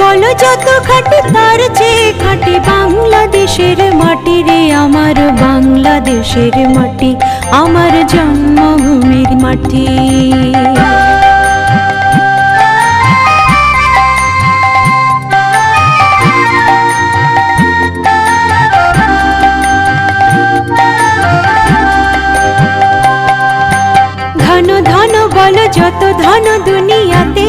বলো যত খাটি তার চেয়ে খাটি বাংলাদেশের মাটি রে, আমার বাংলাদেশের মাটি, আমার জন্মভূমির মাটি। ধন ধন বল যত ধন দুনিয়াতে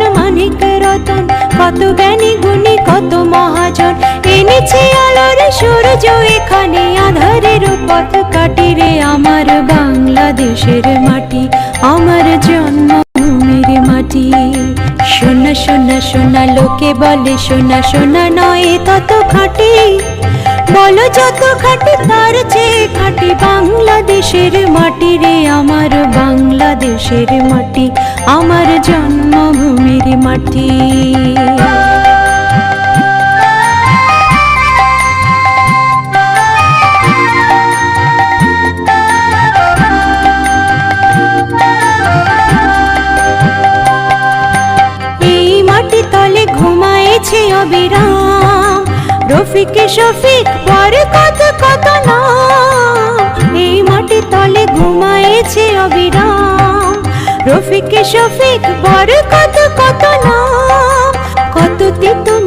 মানিক কত জ্ঞানী গুণী, কত মহাজন। এনেছে আলোর সূর্য, এখানে আধারের পথ কাটি রে আমার বাংলাদেশের মাটি, আমার জন্মভূমির মাটি। সোনা সোনা সোনা লোকে বলে সোনা সোনা নয়, তত খাটি। বলো যত খাটি, তার চেয়ে খাটি বাংলাদেশের মাটি রে, আমার বাংলাদেশের মাটি, আমার জন্মভূমির মাটি। এই মাটি তলে ঘুমায়েছে অবিরাম। রফিক শফিক পর কত কত নাম। এই মাটি তলে ঘুমায়েছে অবিরাম। রফিক শফিক বড় কত কত নাম কত তিতুমি